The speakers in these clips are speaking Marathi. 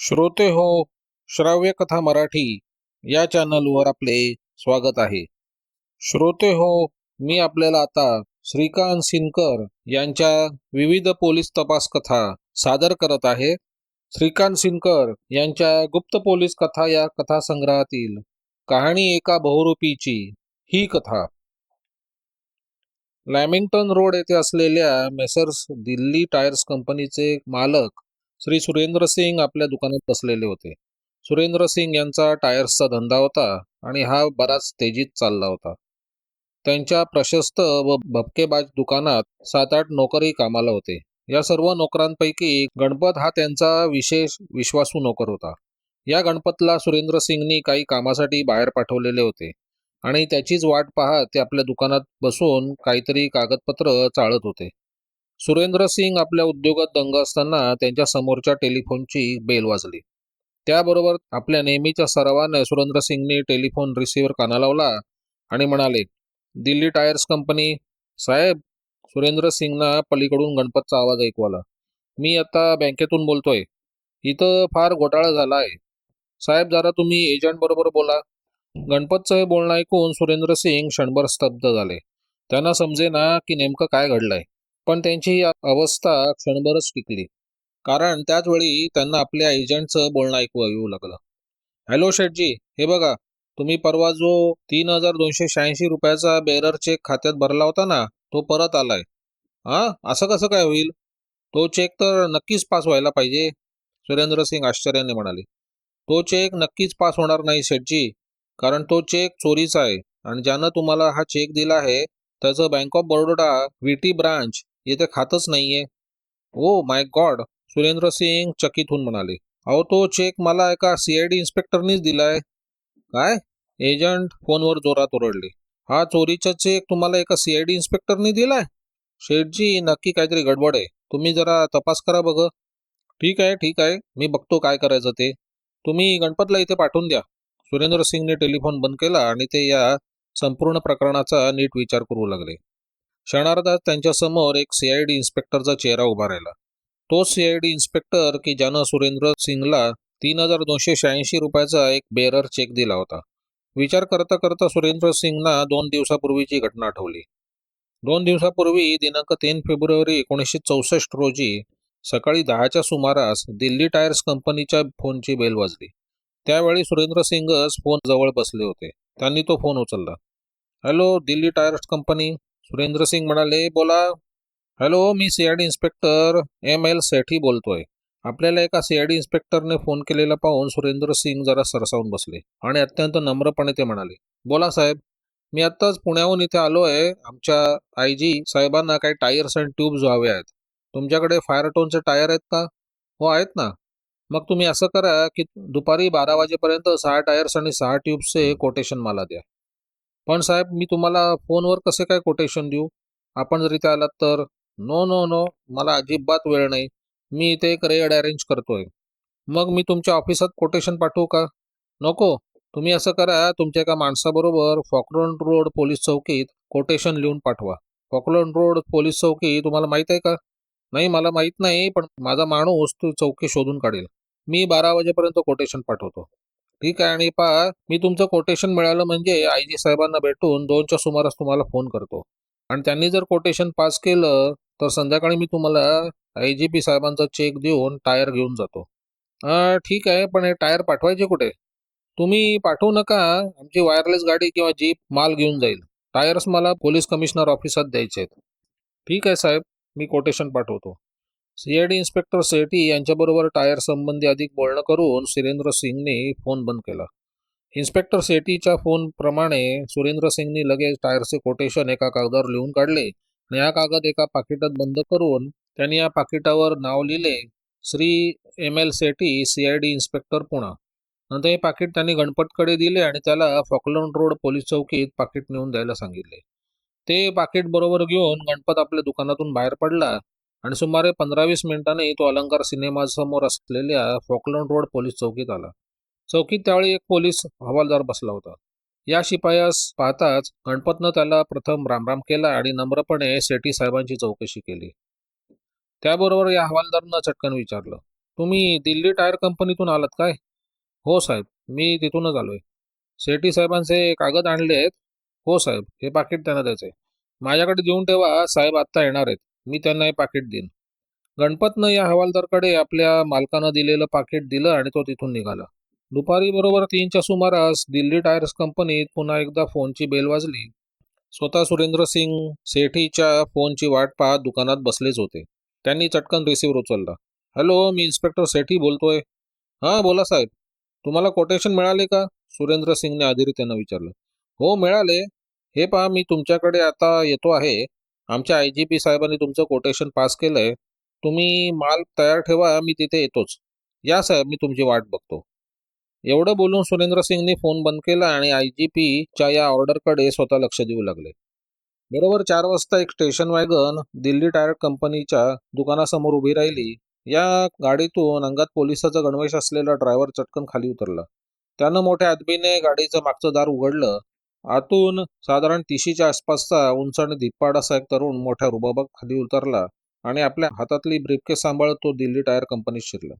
श्रोते हो श्राव्य कथा मराठी या चॅनलवर आपले स्वागत आहे. श्रोते हो मी आपल्याला आता श्रीकांत सिनकर यांच्या विविध पोलीस तपास कथा सादर करत आहे. श्रीकांत सिनकर यांच्या गुप्त पोलीस कथा या कथासंग्रहातील कहाणी एका बहुरूपीची ही कथा. लॅमिंग्टन रोड येथे असलेल्या मेसर्स दिल्ली टायर्स कंपनीचे मालक श्री सुरेंद्र सिंग आपल्या दुकानात बसलेले होते. सुरेंद्र सिंग यांचा टायर्सचा धंदा होता आणि हा बराच तेजीत चालला होता. त्यांच्या प्रशस्त व भपकेबाज दुकानात सात आठ नोकरही कामाला होते. या सर्व नोकरांपैकी गणपत हा त्यांचा विशेष विश्वासू नोकर होता. या गणपतला सुरेंद्र सिंगनी काही कामासाठी बाहेर पाठवलेले होते आणि त्याचीच वाट पाहत ते आपल्या दुकानात बसून काहीतरी कागदपत्र चाळत होते. सुरेंद्र सिंग आपल्या उद्योगात दंग असताना त्यांच्या समोरच्या टेलिफोनची बेल वाजली. त्याबरोबर आपल्या नेहमीच्या सरावाने सुरेंद्र सिंगने टेलिफोन रिसिव्हर काना लावला आणि म्हणाले दिल्ली टायर्स कंपनी साहेब सुरेंद्र सिंगना पलीकडून गणपतचा आवाज ऐकू आला. मी आता बँकेतून बोलतोय. इथं फार घोटाळा झाला आहे साहेब जरा तुम्ही एजंट बरोबर बोला. गणपतचं हे बोलणं ऐकून सुरेंद्र सिंग क्षणभर स्तब्ध झाले. त्यांना समजेना की नेमकं काय घडलंय. पण त्यांची ही अवस्था क्षणभरच टिकली. कारण त्याच वेळी त्यांना आपल्या एजंटचं बोलणं ऐकू येऊ लागलं. हॅलो शेठजी हे बघा तुम्ही परवा जो तीन हजार दोनशे शहाऐंशी रुपयाचा बेरर चेक खात्यात भरला होता ना तो परत आलाय. हा असं कसं काय होईल? तो चेक तर नक्कीच पास व्हायला पाहिजे सुरेंद्र सिंग आश्चर्याने म्हणाले. तो चेक नक्कीच पास होणार नाही शेठजी कारण तो चेक चोरीचा आहे आणि ज्यानं तुम्हाला हा चेक दिला आहे त्याचं bank of Baroda VT branch येथे खातच नाहीये. Oh my god Surendra Singh चकितहून म्हणाले. अहो तो चेक मला एका सीआयडी इन्स्पेक्टरनीच दिलाय. काय? एजंट फोनवर जोरात ओरडले. हा चोरीचा चेक तुम्हाला एका सीआयडी इन्स्पेक्टरनी दिलाय? शेठजी नक्की काहीतरी गडबड आहे. तुम्ही जरा तपास करा बघ. ठीक आहे ठीक आहे. मी बघतो काय करायचं ते. तुम्ही गणपतला इथे पाठवून द्या. सुरेंद्र सिंगने टेलिफोन बंद केला आणि ते या संपूर्ण प्रकरणाचा नीट विचार करू लागले. क्षणार्धात त्यांच्यासमोर एक सीआयडी इन्स्पेक्टरचा चेहरा उभा राहिला. तो सीआयडी इन्स्पेक्टर की ज्यानं सुरेंद्र सिंगला तीन हजार दोनशे शहाऐंशी रुपयाचा एक बेरर चेक दिला होता. विचार करता करता सुरेंद्र सिंगना दोन दिवसापूर्वीची घटना आठवली. दोन दिवसापूर्वी दिनांक तीन फेब्रुवारी एकोणीसशे चौसष्ट रोजी सकाळी दहाच्या सुमारास दिल्ली टायर्स कंपनीच्या फोनची बेल वाजली. त्यावेळी सुरेंद्र सिंगच फोन जवळ बसले होते. त्यांनी तो फोन उचलला. Hello Delhi tyres company? Surendra Singh म्हणाले बोला. हॅलो मी CID inspector M L Sethi बोलतोय. आपल्याला एका सीआयडी इन्स्पेक्टरने फोन केलेला पाहून सुरेंद्र सिंग जरा सरसावून बसले आणि अत्यंत नम्रपणे ते म्हणाले बोला साहेब मी आत्ताच पुण्याहून इथे आलो आहे. आमच्या आय जी साहेबांना काही टायर्स अँड ट्यूब्स हवे आहेत. तुमच्याकडे फायरटोनचे टायर आहेत का? हो आहेत ना. मग तुम्ही असं करा की दुपारी बारा वाजेपर्यंत सहा टायर्स आणि सहा ट्यूब्सचे कोटेशन मला द्या. पण साहेब मी तुम्हाला फोनवर कसे काय कोटेशन देऊ? आपण जर इथे आलात तर? नो नो नो मला अजिबात वेळ नाही. मी इथे एक रेड अरेंज करतोय. मग मी तुमच्या ऑफिसात कोटेशन पाठवू का? नको. तुम्ही असं करा तुमच्या एका माणसाबरोबर फॉकलोन रोड पोलीस चौकीत कोटेशन लिहून पाठवा. फॉकलोन रोड पोलीस चौकी तुम्हाला माहीत आहे का? नाही मला माहीत नाही पण माझा माणूस तू चौकी शोधून काढेल. मी बारा वाजेपर्यंत कोटेशन पाठवतो. ठीक आहे. आणि पहा मी तुमचं कोटेशन मिळालं म्हणजे आय जी साहेबांना भेटून दोनच्या सुमारास तुम्हाला फोन करतो. आणि त्यांनी जर कोटेशन पास केलं तर संध्याकाळी मी तुम्हाला आय जी पी साहेबांचा चेक देऊन टायर घेऊन जातो. ठीक आहे. पण हे टायर पाठवायचे कुठे? तुम्ही पाठवू नका. आमची वायरलेस गाडी किंवा जीप माल घेऊन जाईल. टायर्स मला पोलीस कमिशनर ऑफिसात द्यायचे आहेत ठीक आहे साहेब. मी कोटेशन पाठवतो. सीआयडी इन्स्पेक्टर सेठी यांच्याबरोबर टायर संबंधी अधिक बोलणं करून सुरेंद्र सिंगने फोन बंद केला. इन्स्पेक्टर सेठीच्या फोनप्रमाणे सुरेंद्र सिंगनी लगेच टायरचे कोटेशन एका कागदावर लिहून काढले आणि हा कागद एका पाकिटात बंद करून त्यांनी या पाकिटावर नाव लिहिले Shri M L Sethi CID inspector Poona. नंतर हे पाकिट त्यांनी गणपतकडे दिले आणि त्याला फॉकलंड रोड पोलीस चौकीत पाकिट नेऊन द्यायला सांगितले. ते पाकिट बरोबर घेऊन गणपत आपल्या दुकानातून बाहेर पडला. आणि सुमारे पंधरा वीस मिनिटांनी तो अलंकार सिनेमासमोर असलेल्या फॉकलंड रोड पोलीस चौकीत आला. चौकीत त्यावेळी एक पोलीस हवालदार बसला होता. या शिपायास पाहताच गणपतनं त्याला प्रथम रामराम केला आणि नम्रपणे सेठी साहेबांची चौकशी केली. त्याबरोबर या हवालदारनं चटकन विचारलं तुम्ही दिल्ली टायर कंपनीतून आलात काय? हो साहेब मी तिथूनच आलोय. सेठी साहेबांचे कागद आणले आहेत हो साहेब हे पाकिट त्यांना द्यायचे माझ्याकडे देऊन ठेवा साहेब आत्ता येणार आहेत. मी त्यांना हे पाकिट देईन. गणपतनं या हवालदारकडे आपल्या मालकानं दिलेलं पाकिट दिलं आणि तो तिथून निघाला. दुपारी बरोबर तीनच्या सुमारास दिल्ली टायर्स कंपनीत पुन्हा एकदा फोनची बेल वाजली. स्वतः सुरेंद्र सिंग सेठीच्या फोनची वाट पाहत दुकानात बसलेच होते. त्यांनी चटकन रिसिव्हर उचलला. हॅलो मी इन्स्पेक्टर सेठी बोलतोय. हां बोला साहेब. तुम्हाला कोटेशन मिळाले का? सुरेंद्र सिंगने त्यांना विचारलं. हो मिळाले. हे पहा मी तुमच्याकडे आता येतो आहे. आमच्या आय जी पी साहेबांनी तुमचं कोटेशन पास केलंय. तुम्ही माल तयार ठेवा मी तिथे येतोच. या साहेब मी तुमची वाट बघतो. एवढं बोलून सुरेंद्र सिंगने फोन बंद केला आणि आय जी पीच्या या ऑर्डरकडे स्वतः लक्ष देऊ लागले. बरोबर चार वाजता एक स्टेशन वॅगन दिल्ली टायर कंपनीच्या दुकानासमोर उभी राहिली. या गाडीतून अंगात पोलिसाचा गणवेश असलेला ड्रायव्हर चटकन खाली उतरला. त्यानं मोठ्या आदबीने गाडीचं मागचं दार उघडलं. आतून साधारण तिशीच्या आसपासचा उंच आणि धिप्पाडासा एक तरुण मोठ्या रुबाबात खाली उतरला आणि आपल्या हातातली ब्रीफकेस सांभाळत तो दिल्ली टायर कंपनीत शिरला.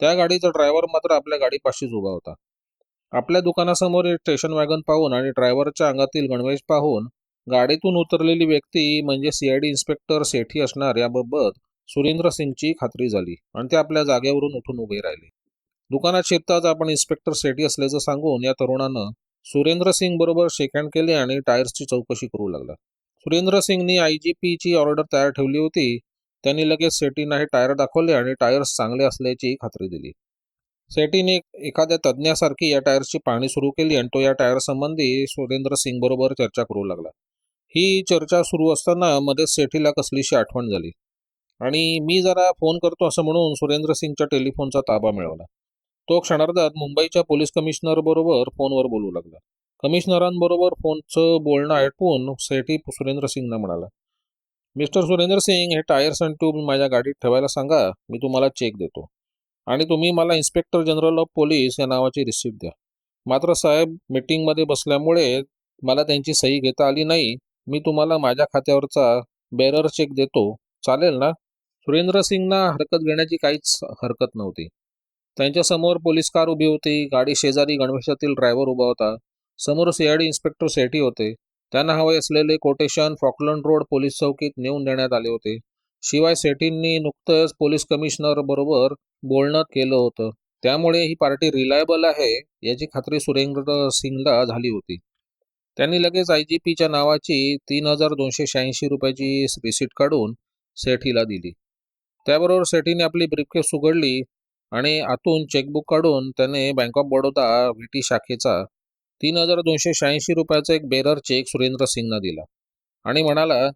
त्या गाडीचा ड्रायव्हर मात्र आपल्या गाडीपाशीच उभा होता. आपल्या दुकानासमोर एक स्टेशन वॅगन पाहून आणि ड्रायव्हरच्या अंगातील गणवेश पाहून गाडीतून उतरलेली व्यक्ती म्हणजे सीआयडी इन्स्पेक्टर सेठी असणार याबाबत सुरेंद्र सिंगची खात्री झाली आणि ते आपल्या जागेवरून उठून उभे राहिले. दुकानात शिरताच आपण इन्स्पेक्टर सेठी असल्याचं सांगून या तरुणानं सुरेंद्र सिंग बरोबर शेकहँड केले आणि टायर्सची चौकशी करू लागला. सुरेंद्र सिंगनी आय जी पीची ऑर्डर तयार ठेवली होती. त्यांनी लगेच सेटीना हे टायर दाखवले आणि टायर्स चांगले असल्याची खात्री दिली. सेटीने एखाद्या तज्ज्ञासारखी या टायर्सची पाहणी सुरू केली आणि तो या टायर संबंधी सुरेंद्र सिंग बरोबर चर्चा करू लागला. ही चर्चा सुरू असताना मध्येच सेठीला कसलीशी आठवण झाली. आणि मी जरा फोन करतो असं म्हणून सुरेंद्र सिंगच्या टेलिफोनचा ताबा मिळवला. तो क्षणार्धात मुंबईच्या पोलीस कमिशनर बरोबर फोनवर बोलू लागला. कमिशनरांबरोबर फोनचं बोलणं ऐकून सेठी सुरेंद्र सिंगना म्हणाला मिस्टर सुरेंद्र सिंग हे टायर्स अँड ट्यूब माझ्या गाडीत ठेवायला सांगा मी तुम्हाला चेक देतो. आणि तुम्ही मला इन्स्पेक्टर जनरल ऑफ पोलीस या नावाची रिसिप्ट द्या. मात्र साहेब मीटिंगमध्ये बसल्यामुळे मला त्यांची सही घेता आली नाही. मी तुम्हाला माझ्या खात्यावरचा बेरर चेक देतो. चालेल ना? सुरेंद्र सिंगना हरकत घेण्याची काहीच हरकत नव्हती. त्यांच्यासमोर पोलीस कार उभी होती. गाडी शेजारी गणवेशातील ड्रायव्हर उभा होता. समोर सीआयडी इन्स्पेक्टर सेठी होते. त्यांना हवे असलेले कोटेशन फॉकलंड रोड पोलीस चौकीत नेऊन देण्यात आले होते. शिवाय सेठींनी नुकतंच पोलीस कमिशनर बरोबर बोलणं केलं होतं. त्यामुळे ही पार्टी रिलायबल आहे याची खात्री सुरेंद्र सिंगला झाली होती. त्यांनी लगेच आय जी पीच्या नावाची तीन हजार दोनशे शहाऐंशी रुपयाची रिसीट काढून सेठीला दिली. त्याबरोबर सेठीने आपली ब्रीफकेस उघडली. आणि आतून चेकबुक काढून त्याने बँक ऑफ बडोदा व्हीटी शाखेचा तीन हजार दोनशे शहाऐंशी रुपयाचा एक बेरर चेक सुरेंद्र सिंगना दिला. आणि म्हणाला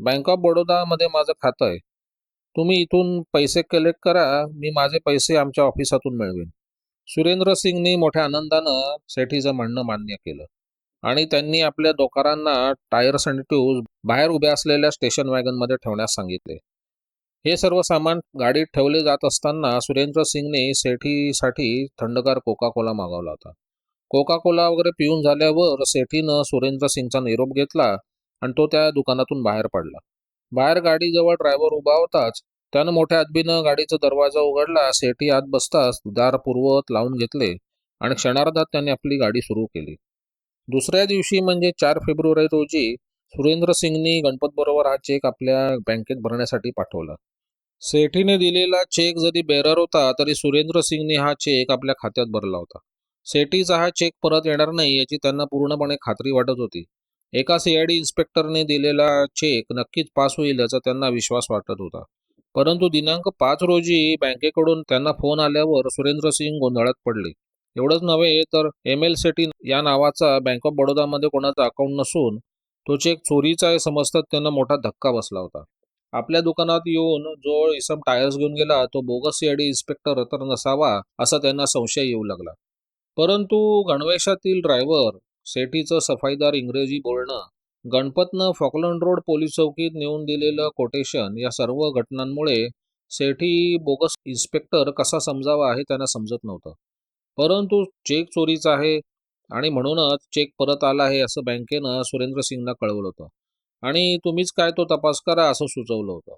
बँक ऑफ बडोदामध्ये माझं खातं आहे. तुम्ही इथून पैसे कलेक्ट करा मी माझे पैसे आमच्या ऑफिसातून मिळवेन. सुरेंद्र सिंगनी मोठ्या आनंदानं सेठीचं म्हणणं मान्य केलं. आणि त्यांनी आपल्या दोकारांना टायर्स आणि ट्यूब्स बाहेर उभ्या असलेल्या स्टेशन वॅगनमध्ये ठेवण्यास सांगितले. हे सर्व सामान गाडीत ठेवले जात असताना सुरेंद्र सिंगने सेठीसाठी थंडगार कोका कोला मागवला होता. कोका कोला वगैरे पिऊन झाल्यावर सेठीनं सुरेंद्र सिंगचा निरोप घेतला आणि तो त्या दुकानातून बाहेर पडला. बाहेर गाडीजवळ ड्रायव्हर उभा होताच त्यानं मोठ्या आदबीनं गाडीचा दरवाजा उघडला सेठी आत बसताच दार पूर्ववत लावून घेतले आणि क्षणार्धात त्यांनी आपली गाडी सुरू केली. दुसऱ्या दिवशी म्हणजे चार फेब्रुवारी रोजी सुरेंद्र सिंगनी गणपत बरोबर हा चेक आपल्या बँकेत भरण्यासाठी पाठवला. सेठीने दिलेला चेक जरी बेरर होता तरी सुरेंद्र सिंगने हा चेक आपल्या खात्यात भरला होता. सेठीचा हा चेक परत येणार नाही याची त्यांना पूर्णपणे खात्री वाटत होती. एका सीआयडी इन्स्पेक्टरने दिलेला चेक नक्कीच पास होईल याचा त्यांना विश्वास वाटत होता. परंतु दिनांक पाच रोजी बँकेकडून त्यांना फोन आल्यावर सुरेंद्र सिंग गोंधळात पडले. एवढंच नव्हे तर एम एल सेठी या नावाचा बँक ऑफ बडोदामध्ये कोणाचा अकाउंट नसून तो चेक चोरीचा आहे समजतात त्यांना मोठा धक्का बसला होता. आपल्या दुकानात येऊन जो इसम टायर्स घेऊन गेला तो बोगस सीआयडी इन्स्पेक्टर तर नसावा असा त्यांना संशय येऊ लागला. परंतु गणवेशातील ड्रायव्हर सेठीचं सफाईदार इंग्रजी बोलणं गणपतनं फॉकलंड रोड पोलीस चौकीत नेऊन दिलेलं कोटेशन या सर्व घटनांमुळे सेठी बोगस इन्स्पेक्टर कसा समजावा हे त्यांना समजत नव्हतं. परंतु चेक चोरीचा आहे आणि म्हणूनच चेक परत आला आहे असं बँकेनं सुरेंद्र सिंगना कळवलं होतं. आणि तुम्हीच काय तो तपास करा असं सुचवलं होतं.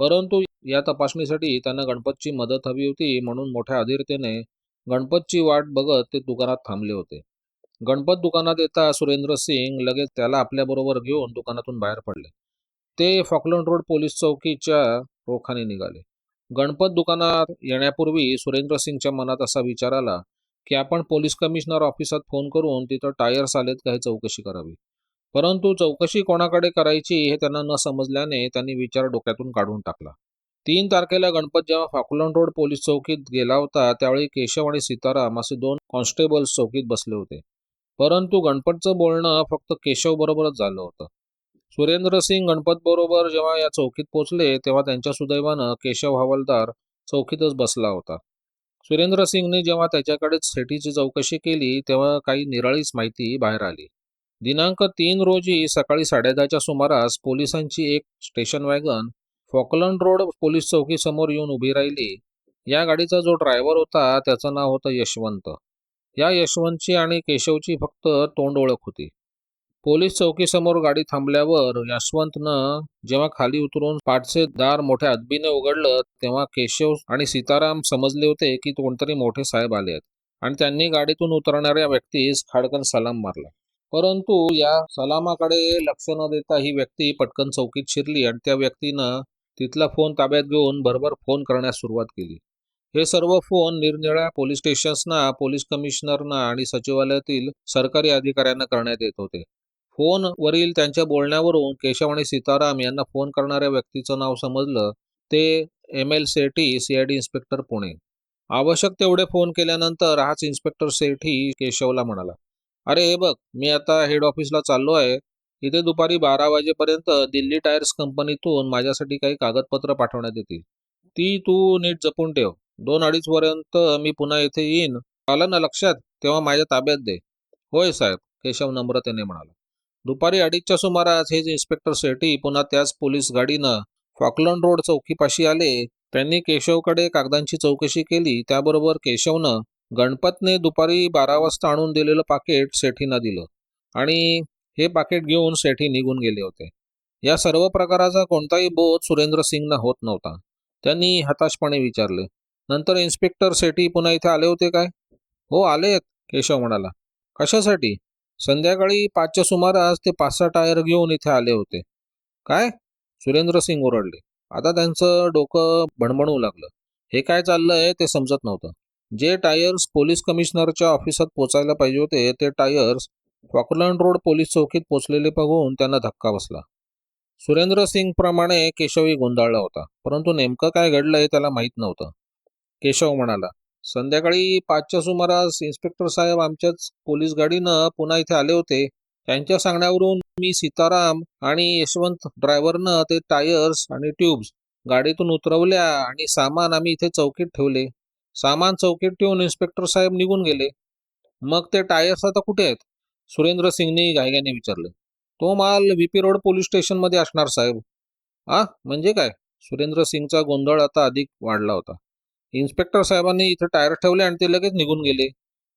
परंतु या तपासणीसाठी त्यांना गणपतची मदत हवी होती म्हणून मोठ्या अधीरतेने गणपतची वाट बघत ते दुकानात थांबले होते. गणपत दुकानात येता सुरेंद्र सिंग लगेच त्याला आपल्याबरोबर घेऊन दुकानातून बाहेर पडले. ते फॉकलंड रोड पोलीस चौकीच्या रोखाने निघाले. गणपत दुकानात येण्यापूर्वी सुरेंद्र सिंगच्या मनात असा विचार आला की आपण पोलीस कमिशनर ऑफिसात फोन करून तिथं टायर्स आलेत का हे चौकशी करावी. परंतु चौकशी कोणाकडे करायची हे त्यांना न समजल्याने त्यांनी विचार डोक्यातून काढून टाकला. तीन तारखेला गणपत जेव्हा फाकुलन रोड पोलीस चौकीत गेला होता त्यावेळी केशव आणि सीताराम असे दोन कॉन्स्टेबल्स चौकीत बसले होते. परंतु गणपतचं बोलणं फक्त केशव बरोबरच झालं होतं. सुरेंद्र सिंग गणपत बरोबर जेव्हा या चौकीत पोहोचले तेव्हा त्यांच्या सुदैवानं केशव हवालदार चौकीतच बसला होता. सुरेंद्र सिंगने जेव्हा त्याच्याकडे सेठीची चौकशी केली तेव्हा काही निराळीच माहिती बाहेर आली. दिनांक तीन रोजी सकाळी साडेदहाच्या सुमारास पोलिसांची एक station wagon Falkland road police चौकीसमोर येऊन उभी राहिली. या गाडीचा जो ड्रायव्हर होता त्याचं नाव होतं यशवंत. या यशवंतची आणि केशवची फक्त तोंड ओळख होती. पोलीस चौकीसमोर गाडी थांबल्यावर यशवंतनं जेव्हा खाली उतरून पाठचे दार मोठ्या अदबीने उघडलं तेव्हा केशव आणि सीताराम समजले होते की कोणतरी मोठे साहेब आले आहेत आणि त्यांनी गाडीतून उतरणाऱ्या व्यक्तीस खाडकन सलाम मारला. परंतु या सलामाकडे लक्ष न देता ही व्यक्ती पटकन चौकीत शिरली आणि त्या व्यक्तीनं तिथला फोन ताब्यात घेऊन भरभर फोन करण्यास सुरुवात केली. हे सर्व फोन निरनिळ्या पोलीस स्टेशन्सना पोलीस कमिशनरना आणि सचिवालयातील सरकारी अधिकाऱ्यांना करण्यात येत होते. फोनवरील त्यांच्या बोलण्यावरून केशव आणि सीताराम यांना फोन करणाऱ्या व्यक्तीचं नाव समजलं ते M L Sethi CID inspector Pune. आवश्यक तेवढे फोन केल्यानंतर हाच इन्स्पेक्टर सेठी केशवला म्हणाला अरे हे बघ मी आता हेड ऑफिसला चाललो आहे. इथे दुपारी बारा वाजेपर्यंत दिल्ली टायर्स कंपनीतून माझ्यासाठी काही कागदपत्र पाठवण्यात येतील. ती तू नीट जपून ठेव. दोन अडीच पर्यंत मी पुन्हा इथे येईन. आलं ना लक्षात? तेव्हा माझ्या ताब्यात दे. होय साहेब केशव नम्रतेने म्हणाला. दुपारी अडीचच्या सुमारास हेच इन्स्पेक्टर सेठी पुन्हा त्याच पोलीस गाडीनं फॉकलंड रोड चौकीपाशी आले त्यांनी केशवकडे कागदांची चौकशी केली त्याबरोबर केशवनं गणपतने दुपारी बारा वाजता आणून दिलेलं पाकिट सेठींना दिलं आणि हे पाकिट घेऊन सेठी निघून गेले होते. या सर्व प्रकाराचा कोणताही बोध सुरेंद्र सिंगना होत नव्हता. त्यांनी हताशपणे विचारले नंतर इन्स्पेक्टर सेठी पुन्हा इथे आले होते काय? हो आलेत केशव म्हणाला. कशासाठी? संध्याकाळी पाचच्या सुमारास ते पाच सहा टायर घेऊन इथे आले होते. काय? सुरेंद्र सिंग ओरडले. आता त्यांचं डोकं भणभणू लागलं. हे काय चाललंय ते समजत नव्हतं. जे टायर्स पोलीस कमिशनरच्या ऑफिसात पोचायला पाहिजे होते ते टायर्स फॉकलंड रोड पोलीस चौकीत पोचलेले बघून त्यांना धक्का बसला. सुरेंद्र सिंग प्रमाणे केशवही गोंधळला होता. परंतु नेमकं काय घडलंय त्याला माहीत नव्हतं. केशव म्हणाला संध्याकाळी पाचच्या सुमारास इन्स्पेक्टर साहेब आमच्याच पोलीस गाडीनं पुन्हा इथे आले होते. त्यांच्या सांगण्यावरून मी सीताराम आणि यशवंत ड्रायव्हरनं ते टायर्स आणि ट्यूब्स गाडीतून उतरवल्या आणि सामान आम्ही इथे चौकीत ठेवले. सामान चौकीत ठेवून इन्स्पेक्टर साहेब निघून गेले. मग ते टायर्स आता कुठे आहेत? सुरेंद्र सिंगनी गायगाने विचारले. तो माल व्हीपी रोड पोलीस स्टेशनमध्ये असणार साहेब. आ म्हणजे काय? सुरेंद्र सिंगचा गोंधळ आता अधिक वाढला होता. इन्स्पेक्टर साहेबांनी इथे टायर ठेवले आणि ते लगेच निघून गेले.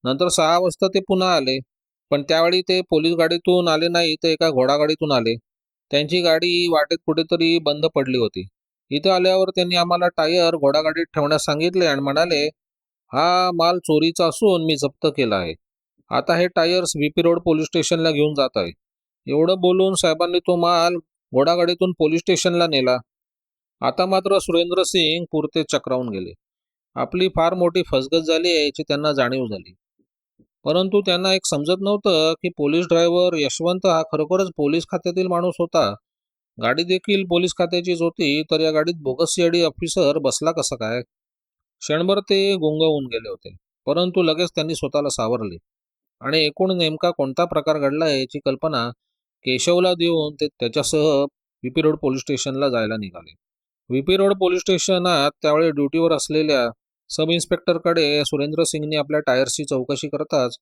नंतर सहा वाजता ते पुन्हा आले. पण त्यावेळी ते पोलीस गाडीतून आले नाही तर एका घोडागाडीतून आले. त्यांची गाडी वाटेत कुठेतरी बंद पडली होती. इथं आल्यावर त्यांनी आम्हाला टायर घोडागाडीत ठेवण्यास सांगितले आणि म्हणाले हा माल चोरीचा असून मी जप्त केला आहे. आता हे टायर्स व्हीपी रोड पोलीस स्टेशनला घेऊन जात आहे. एवढं बोलून साहेबांनी तो माल घोडागाडीतून पोलीस स्टेशनला नेला. आता मात्र सुरेंद्र सिंग पुरते चक्रावून गेले. आपली फार मोठी फसगत झाली आहे याची त्यांना जाणीव झाली. परंतु त्यांना एक समजत नव्हतं की पोलीस ड्रायव्हर यशवंत हा खरोखरच पोलीस खात्यातील माणूस होता. गाडी देखील पोलीस खात्याचीच होती तर या गाडीत बोगस सीआयडी ऑफिसर बसला कसा काय? क्षणभर ते गुंग होऊन गेले होते परंतु लगेच त्यांनी स्वतःला सावरले. आणि एकूण नेमका कोणता प्रकार घडला याची कल्पना केशवला देऊन ते त्याच्यासह व्हीपी रोड पोलीस स्टेशनला जायला निघाले. व्हीपी रोड पोलीस स्टेशनात त्यावेळी ड्युटीवर असलेल्या सब इन्स्पेक्टरकडे सुरेंद्र सिंगने आपल्या टायर्सची चौकशी करताच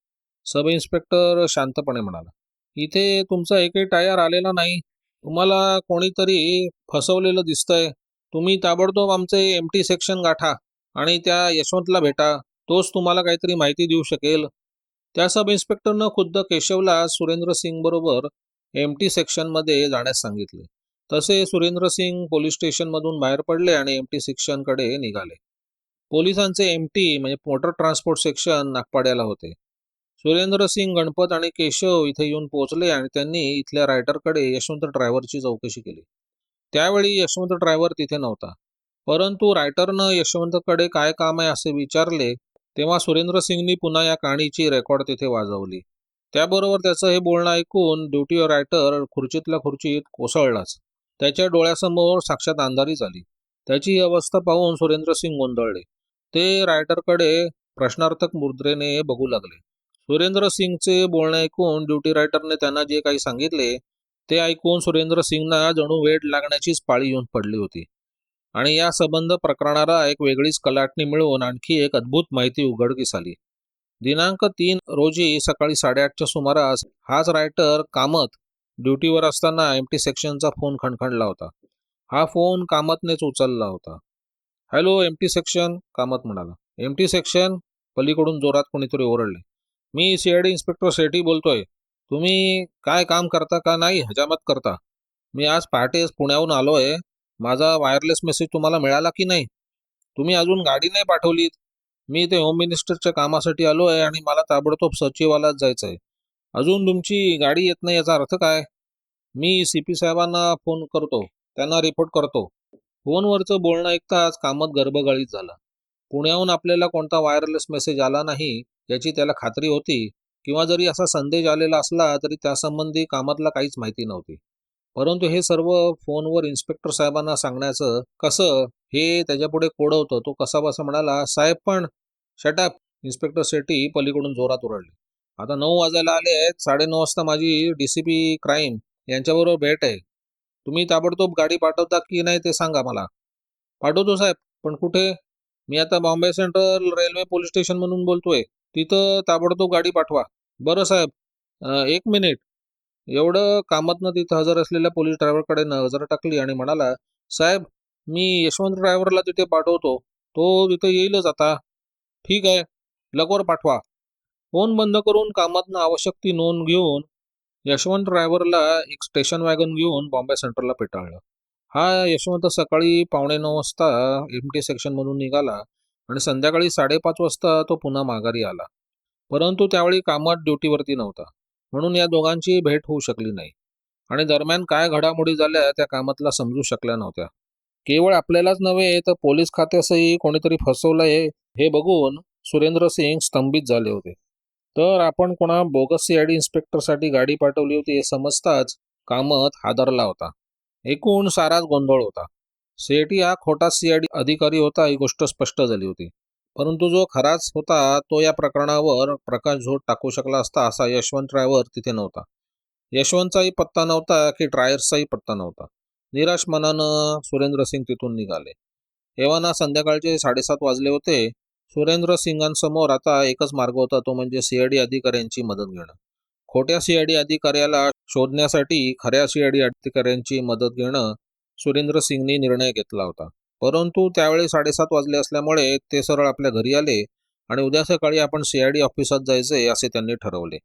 सब इन्स्पेक्टर शांतपणे म्हणाला इथे तुमचा एकही टायर आलेला नाही. तुम्हाला कोणीतरी फसवलेलं दिसतंय. तुम्ही ताबडतोब आमचे एम टी सेक्शन गाठा आणि त्या यशवंतला भेटा. तोच तुम्हाला काहीतरी माहिती देऊ शकेल. त्या सब इन्स्पेक्टरनं खुद्द केशवला सुरेंद्र सिंग बरोबर एम टी सेक्शनमध्ये जाण्यास सांगितले. तसे सुरेंद्र सिंग पोलीस स्टेशनमधून बाहेर पडले आणि एम टी सेक्शनकडे निघाले. पोलिसांचे एम टी म्हणजे मोटर ट्रान्सपोर्ट सेक्शन नागपाड्याला होते. सुरेंद्र सिंग गणपत आणि केशव इथे येऊन पोहोचले आणि त्यांनी इथल्या रायटरकडे यशवंत ड्रायव्हरची चौकशी केली. त्यावेळी यशवंत ड्रायव्हर तिथे नव्हता. परंतु रायटरनं यशवंतकडे काय काम आहे असे विचारले तेव्हा सुरेंद्र सिंगनी पुन्हा या कहाणीची रेकॉर्ड तिथे वाजवली. त्याबरोबर त्याचं हे बोलणं ऐकून ड्युटी रायटर खुर्चीतल्या खुर्चीत कोसळलाच. त्याच्या डोळ्यासमोर साक्षात अंधारी झाली त्याची अवस्था पाहून सुरेंद्र सिंग गोंधळले. ते रायटरकडे प्रश्नार्थक मुद्रेने बघू लागले. सुरेंद्र सिंगचे बोलणे ऐकून ड्युटी रायटरने त्यांना जे काही सांगितले ते ऐकून सुरेंद्र सिंगना जणू वेळ लागण्याचीच पाळी येऊन पडली होती. आणि या संबंध प्रकरणाला एक वेगळीच कलाटणी मिळवून आणखी एक अद्भुत माहिती उघडकीस आली. दिनांक तीन रोजी सकाळी साडेआठच्या सुमारास हाच रायटर कामत ड्युटीवर असताना एम टी सेक्शनचा फोन खणखणला होता. हा फोन कामतनेच उचलला होता. Hello M T section Kamat म्हणाला. एम टी सेक्शन पलीकडून जोरात कोणीतरी ओरडले. मी C I D inspector Sethi बोलतोय. तुम्ही काय काम करता का नाही हजामत करता? मी आज पहाटेच पुण्याहून आलो आहे माझा वायरलेस मेसेज तुम्हाला मिळाला की नाही? तुम्ही अजून गाडी नाही पाठवलीत. मी ते होम मिनिस्टरच्या कामासाठी आलो आहे आणि मला ताबडतोब सचिवालाच जायचं आहे अजून तुमची गाडी येत नाही याचा अर्थ काय? मी सी पी साहेबांना फोन करतो. त्यांना रिपोर्ट करतो. फोनवरचं बोलणं ऐकताच कामत गर्भगळीत झाला. पुण्याहून आपल्याला कोणता वायरलेस मेसेज आला नाही याची त्याला खात्री होती किंवा जरी असा संदेश आलेला असला तरी त्यासंबंधी कामातला काहीच माहिती नव्हती. परंतु हे सर्व फोनवर इन्स्पेक्टर साहेबांना सांगण्याचं कसं हे त्याच्यापुढे कोडवतं तो कसा बसा म्हणाला साहेब पण शटअप इन्स्पेक्टर शेट्टी पलीकडून जोरात ओरडली. आता नऊ वाजायला आले आहेत साडेनऊ वाजता माझी डी सी पी क्राईम यांच्याबरोबर भेट आहे. तुम्ही ताबडतोब गाडी पाठवता की नाही ते सांगा मला. पाठवतो साहेब पण कुठे? मी आता Bombay central railway police station म्हणून बोलतोय. तिथं ताबडतोब गाडी पाठवा. बरं साहेब एक मिनिट. एवढं कामातनं तिथं हजर असलेल्या पोलीस ड्रायव्हरकडे नजर टाकली आणि म्हणाला साहेब मी यशवंत ड्रायव्हरला तिथे पाठवतो. तो तिथं येईलच आता. ठीक आहे लवकर पाठवा. फोन बंद करून कामातनं आवश्यक ती नोंद घेऊन यशवंत ड्रायव्हरला एक स्टेशन वॅगन घेऊन बॉम्बे सेंट्रलला पेटाळलं. हा यशवंत सकाळी पावणे नऊ वाजता एम टी सेक्शनमधून निघाला आणि संध्याकाळी साडेपाच वाजता तो पुन्हा माघारी आला. परंतु त्यावेळी कामात ड्युटीवरती नव्हता. म्हणून या दोघांची भेट होऊ शकली नाही. आणि दरम्यान काय घडामोडी झाल्या त्या कामातला समजू शकल्या नव्हत्या. केवळ आपल्यालाच नव्हे तर पोलीस खात्यासही कोणीतरी फसवलंय हे बघून सुरेंद्र सिंग स्तंभित झाले होते. तर आपण कोणा बोगस सी आय डी इन्स्पेक्टरसाठी गाडी पाठवली होती हे समजताच कामत हादरला होता. एकूण साराच गोंधळ होता. सेठी हा खोटा सी आय डी अधिकारी होता ही गोष्ट स्पष्ट झाली होती. परंतु जो खराच होता तो या प्रकरणावर प्रकाश झोत टाकू शकला असता असा यशवंत ड्रायव्हर तिथे नव्हता. यशवंतचाही पत्ता नव्हता की ड्रायव्हरचाही पत्ता नव्हता. निराश मनानं सुरेंद्र सिंग तिथून निघाले. एव्हाना संध्याकाळचे साडेसात वाजले होते. सुरेंद्र सिंगांसमोर आता एकच मार्ग होता तो म्हणजे सीआयडी अधिकाऱ्यांची मदत घेणं. खोट्या सीआयडी अधिकाऱ्याला शोधण्यासाठी खऱ्या सीआयडी अधिकाऱ्यांची मदत घेणं सुरेंद्र सिंगनी निर्णय घेतला होता. परंतु त्यावेळी साडेसात वाजले असल्यामुळे ते सरळ आपल्या घरी आले आणि उद्या सकाळी आपण सीआयडी ऑफिसात जायचे असे त्यांनी ठरवले.